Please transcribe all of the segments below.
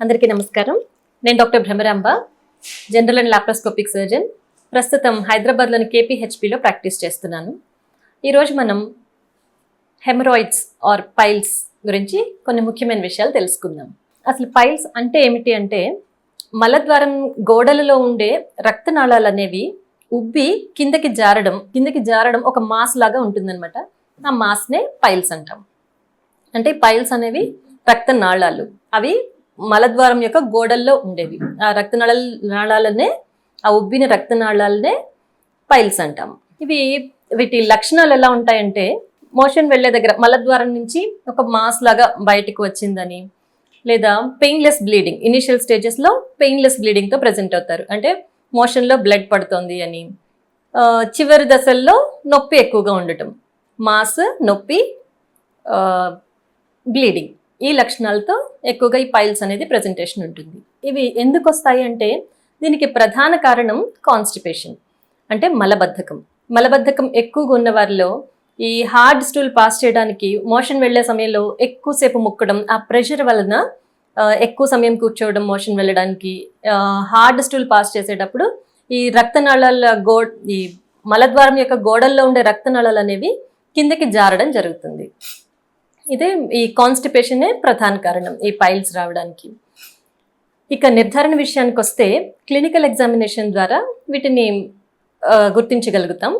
అందరికీ నమస్కారం. నేను doctor Bhramaramba general and laparoscopic surgeon. ప్రస్తుతం హైదరాబాద్లోని కేపీహెచ్పిలో ప్రాక్టీస్ చేస్తున్నాను. ఈరోజు మనం హెమరాయిడ్స్ ఆర్ పైల్స్ గురించి కొన్ని ముఖ్యమైన విషయాలు తెలుసుకుందాం. అసలు పైల్స్ అంటే ఏమిటి అంటే మలద్వారం గోడలలో ఉండే రక్తనాళాలు అనేవి ఉబ్బి కిందకి జారడం కిందకి జారడం ఒక మాస్ లాగా ఉంటుందన్నమాట. ఆ మాస్నే పైల్స్ అంటాం. అంటే పైల్స్ అనేవి రక్తనాళాలు. అవి మలద్వారం యొక్క గోడల్లో ఉండేవి. ఆ రక్తనాళ నాళాలనే ఆ ఉబ్బిన రక్తనాళాలనే పైల్స్ అంటాం. ఇవి వీటి లక్షణాలు ఎలా ఉంటాయంటే మోషన్ వెళ్ళే దగ్గర మలద్వారం నుంచి ఒక మాస్ లాగా బయటకు వచ్చిందని లేదా పెయిన్లెస్ బ్లీడింగ్ ఇనిషియల్ స్టేజెస్లో పెయిన్లెస్ బ్లీడింగ్తో ప్రజెంట్ అవుతారు. అంటే మోషన్లో బ్లడ్ పడుతోంది అని. చివరి దశల్లో నొప్పి ఎక్కువగా ఉండటం. మాస్ నొప్పి బ్లీడింగ్. ఈ లక్షణాలతో ఎక్కువగా ఈ పైల్స్ అనేది ప్రజెంటేషన్ ఉంటుంది. ఇవి ఎందుకు వస్తాయి అంటే దీనికి ప్రధాన కారణం కాన్స్టిపేషన్ అంటే మలబద్ధకం. మలబద్ధకం ఎక్కువగా ఉన్న వారిలో ఈ హార్డ్ స్టూల్ పాస్ చేయడానికి మోషన్ వెళ్ళే సమయంలో ఎక్కువసేపు ముక్కడం ఆ ప్రెషర్ వలన ఎక్కువ సమయం కూర్చోవడం మోషన్ వెళ్ళడానికి హార్డ్ స్టూల్ పాస్ చేసేటప్పుడు ఈ రక్తనాళాల గో ఈ మలద్వారం యొక్క గోడల్లో ఉండే రక్తనాళాలు అనేవి కిందకి జారడం జరుగుతుంది. ఇదే ఈ కాన్స్టిపేషనే ప్రధాన కారణం ఈ పైల్స్ రావడానికి. ఇక నిర్ధారణ విషయానికి వస్తే క్లినికల్ ఎగ్జామినేషన్ ద్వారా వీటిని గుర్తించగలుగుతాం.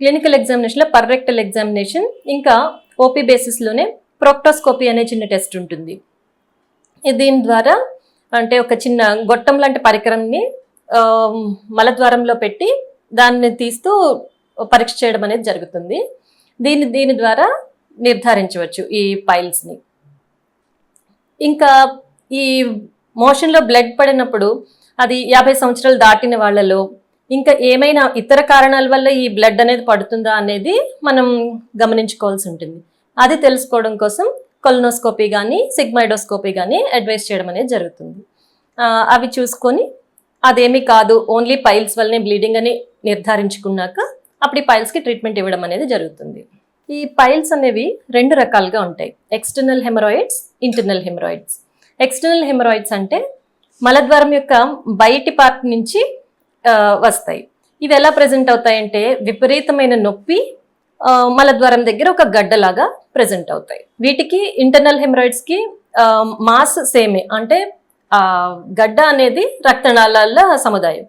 క్లినికల్ ఎగ్జామినేషన్లో పర్రెక్టల్ ఎగ్జామినేషన్ ఇంకా ఓపీ బేసిస్లోనే ప్రోక్టోస్కోపీ అనే చిన్న టెస్ట్ ఉంటుంది. దీని ద్వారా అంటే ఒక చిన్న గొట్టం లాంటి పరికరంని మలద్వారంలో పెట్టి దాన్ని తీస్తూ పరీక్ష చేయడం అనేది జరుగుతుంది. దీని దీని ద్వారా నిర్ధారించవచ్చు ఈ పైల్స్ని ఇంకా ఈ మోషన్లో బ్లడ్ పడినప్పుడు అది యాభై సంవత్సరాలు దాటిన వాళ్ళలో ఇంకా ఏమైనా ఇతర కారణాల వల్ల ఈ బ్లడ్ అనేది పడుతుందా అనేది మనం గమనించుకోవాల్సి ఉంటుంది. అది తెలుసుకోవడం కోసం కొలనోస్కోపీ కానీ సిగ్మైడోస్కోపీ కానీ అడ్వైస్ చేయడం అనేది జరుగుతుంది. అవి చూసుకొని అదేమీ కాదు ఓన్లీ పైల్స్ వల్లనే బ్లీడింగ్ అని నిర్ధారించుకున్నాక అప్పుడు ఈ పైల్స్కి ట్రీట్మెంట్ ఇవ్వడం అనేది జరుగుతుంది. ఈ పైల్స్ అనేవి రెండు రకాలుగా ఉంటాయి. External hemorrhoids internal hemorrhoids external hemorrhoids అంటే మలద్వారం యొక్క బయటి పార్ట్ నుంచి వస్తాయి. ఇవి ఎలా ప్రజెంట్ అవుతాయంటే విపరీతమైన నొప్పి మలద్వారం దగ్గర ఒక గడ్డలాగా ప్రజెంట్ అవుతాయి. వీటికి ఇంటర్నల్ హెమరాయిడ్స్కి మాస్ సేమే. అంటే గడ్డ అనేది రక్తనాళాల సముదాయం.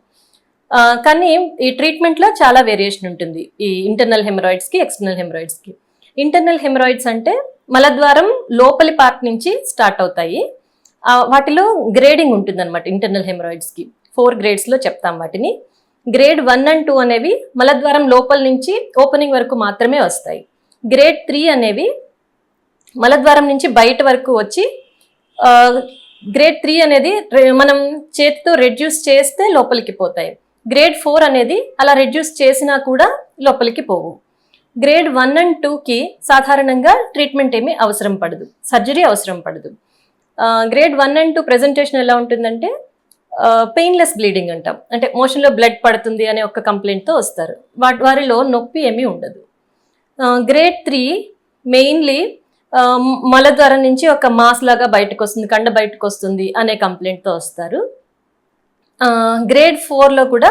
కానీ ఈ ట్రీట్మెంట్లో చాలా వేరియేషన్ ఉంటుంది. ఈ ఇంటర్నల్ హెమరాయిడ్స్కి ఎక్స్టర్నల్ హెమరాయిడ్స్కి ఇంటర్నల్ హెమరాయిడ్స్ అంటే మలద్వారం లోపలి పార్ట్ నుంచి స్టార్ట్ అవుతాయి. వాటిలో గ్రేడింగ్ ఉంటుంది అనమాట ఇంటర్నల్ హెమరాయిడ్స్కి ఫోర్ గ్రేడ్స్లో చెప్తాం వాటిని. గ్రేడ్ వన్ అండ్ టూ అనేవి మలద్వారం లోపల నుంచి ఓపెనింగ్ వరకు మాత్రమే వస్తాయి. గ్రేడ్ త్రీ అనేవి మలద్వారం నుంచి బయట వరకు వచ్చి గ్రేడ్ త్రీ అనేది మనం చేతితో రెడ్యూస్ చేస్తే లోపలికి పోతాయి. గ్రేడ్ ఫోర్ అనేది అలా రెడ్యూస్ చేసినా కూడా లోపలికి పోవు. గ్రేడ్ వన్ అండ్ టూకి సాధారణంగా ట్రీట్మెంట్ ఏమీ అవసరం పడదు. సర్జరీ అవసరం పడదు. Grade one and two presentation ఎలా ఉంటుందంటే పెయిన్లెస్ బ్లీడింగ్ అంటాం. అంటే మోషన్లో బ్లడ్ పడుతుంది అనే ఒక కంప్లైంట్తో వస్తారు. వాటి వారిలో నొప్పి ఏమీ ఉండదు. గ్రేడ్ త్రీ మెయిన్లీ మల ద్వారా నుంచి ఒక మాస్ లాగా బయటకు వస్తుంది కండ బయటకు వస్తుంది అనే కంప్లైంట్తో వస్తారు. గ్రేడ్ ఫోర్లో కూడా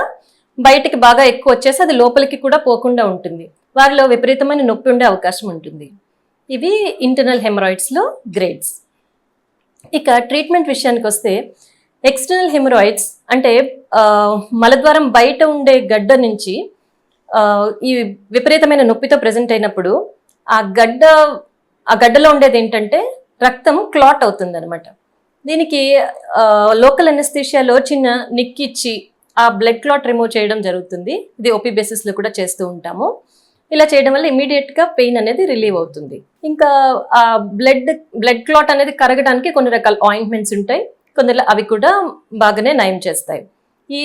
బయటికి బాగా ఎక్కువ వచ్చేసి అది లోపలికి కూడా పోకుండా ఉంటుంది. వారిలో విపరీతమైన నొప్పి ఉండే అవకాశం ఉంటుంది. ఇవి ఇంటర్నల్ హెమరాయిడ్స్లో గ్రేడ్స్ ఇక ట్రీట్మెంట్ విషయానికి వస్తే ఎక్స్టర్నల్ హెమరాయిడ్స్ అంటే మలద్వారం బయట ఉండే గడ్డ నుంచి ఈ విపరీతమైన నొప్పితో ప్రజెంట్ అయినప్పుడు ఆ గడ్డ ఆ గడ్డలో ఉండేది ఏంటంటే రక్తం క్లాట్ అవుతుంది అనమాట దీనికి లోకల్ అనెస్థీషియాలో చిన్న నిక్కిచ్చి ఆ బ్లడ్ క్లాట్ రిమూవ్ చేయడం జరుగుతుంది. ఇది ఓపీ బేసిస్లో కూడా చేస్తూ ఉంటాము. ఇలా చేయడం వల్ల ఇమీడియట్గా పెయిన్ అనేది రిలీవ్ అవుతుంది. ఇంకా ఆ బ్లడ్ బ్లడ్ క్లాట్ అనేది కరగడానికి కొన్ని రకాల ఆయింట్మెంట్స్ ఉంటాయి. కొందరు అవి కూడా బాగానే నయం చేస్తాయి. ఈ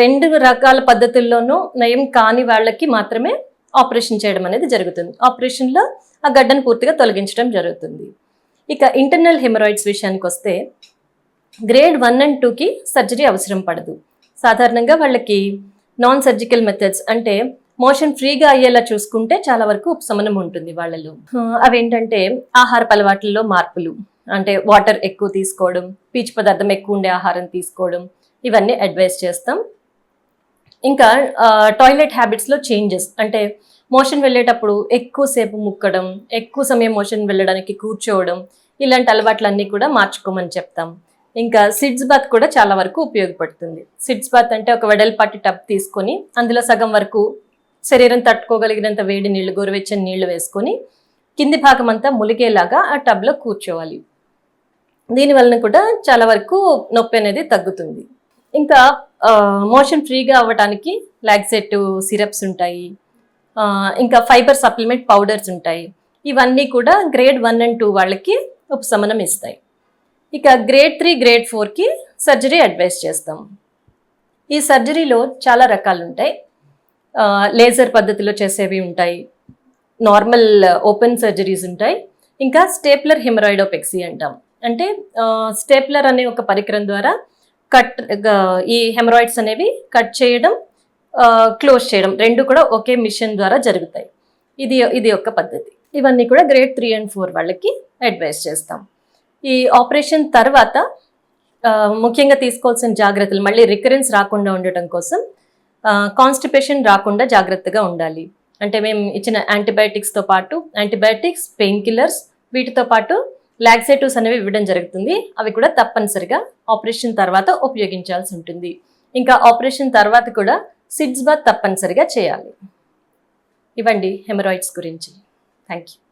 రెండు రకాల పద్ధతుల్లోనూ నయం కాని వాళ్ళకి మాత్రమే ఆపరేషన్ చేయడం అనేది జరుగుతుంది. ఆపరేషన్లో ఆ గడ్డను పూర్తిగా తొలగించడం జరుగుతుంది. ఇక ఇంటర్నల్ హెమరాయిడ్స్ విషయానికి వస్తే గ్రేడ్ వన్ అండ్ టూకి సర్జరీ అవసరం పడదు. సాధారణంగా వాళ్ళకి నాన్ సర్జికల్ మెథడ్స్ అంటే మోషన్ ఫ్రీగా అయ్యేలా చూసుకుంటే చాలా వరకు ఉపశమనం ఉంటుంది వాళ్ళలో. అవేంటంటే ఆహారపు అలవాట్లలో మార్పులు. అంటే వాటర్ ఎక్కువ తీసుకోవడం పీచు పదార్థం ఎక్కువ ఉండే ఆహారం తీసుకోవడం ఇవన్నీ అడ్వైస్ చేస్తాం. ఇంకా టాయిలెట్ హ్యాబిట్స్లో చేంజెస్. అంటే మోషన్ వెళ్ళేటప్పుడు ఎక్కువసేపు ముక్కడం ఎక్కువ సమయం మోషన్ వెళ్ళడానికి కూర్చోవడం ఇలాంటి అలవాట్లన్నీ కూడా మార్చుకోమని చెప్తాం. ఇంకా సిడ్స్ బాత్ కూడా చాలా వరకు ఉపయోగపడుతుంది. సిడ్స్ బాత్ అంటే ఒక వెడల్పాటి టబ్ తీసుకొని అందులో సగం వరకు శరీరం తట్టుకోగలిగినంత వేడి నీళ్ళు గోరువెచ్చని నీళ్ళు వేసుకొని కింది భాగం అంతా ములిగేలాగా ఆ టబ్లో కూర్చోవాలి. దీనివలన కూడా చాలా వరకు నొప్పి అనేది తగ్గుతుంది. ఇంకా మోషన్ ఫ్రీగా అవ్వడానికి లాక్సెట్ సిరప్స్ ఉంటాయి. ఇంకా ఫైబర్ సప్లిమెంట్ పౌడర్స్ ఉంటాయి. ఇవన్నీ కూడా గ్రేడ్ వన్ అండ్ టూ వాళ్ళకి ఉపశమనం ఇస్తాయి. ఇక గ్రేడ్ త్రీ గ్రేడ్ ఫోర్కి సర్జరీ అడ్వైస్ చేస్తాం. ఈ సర్జరీలో చాలా రకాలు ఉంటాయి. లేజర్ పద్ధతిలో చేసేవి ఉంటాయి. నార్మల్ ఓపెన్ సర్జరీస్ ఉంటాయి. ఇంకా స్టేప్లర్ హెమరాయిడోపెక్సీ అంటాం. అంటే స్టేప్లర్ అనే ఒక పరికరం ద్వారా కట్ ఈ హెమరాయిడ్స్ అనేవి కట్ చేయడం క్లోజ్ చేయడం. రెండు కూడా ఒకే మిషన్ ద్వారా జరుగుతాయి. ఇది ఇది ఒక పద్ధతి. ఇవన్నీ కూడా గ్రేడ్ త్రీ అండ్ ఫోర్ వాళ్ళకి అడ్వైస్ చేస్తాం. ఈ ఆపరేషన్ తర్వాత ముఖ్యంగా తీసుకోవాల్సిన జాగ్రత్తలు మళ్ళీ రికరెన్స్ రాకుండా ఉండటం కోసం కాన్స్టిపేషన్ రాకుండా జాగ్రత్తగా ఉండాలి. అంటే మేము ఇచ్చిన యాంటీబయాటిక్స్తో పాటు యాంటీబయాటిక్స్ పెయిన్ కిల్లర్స్ వీటితో పాటు లాక్సేటివ్స్ అనేవి ఇవ్వడం జరుగుతుంది. అవి కూడా తప్పనిసరిగా ఆపరేషన్ తర్వాత ఉపయోగించాల్సి ఉంటుంది. ఇంకా ఆపరేషన్ తర్వాత కూడా సిడ్స్ బాత్ తప్పనిసరిగా చేయాలి. ఇవ్వండి హెమరాయిడ్స్ గురించి. Thank you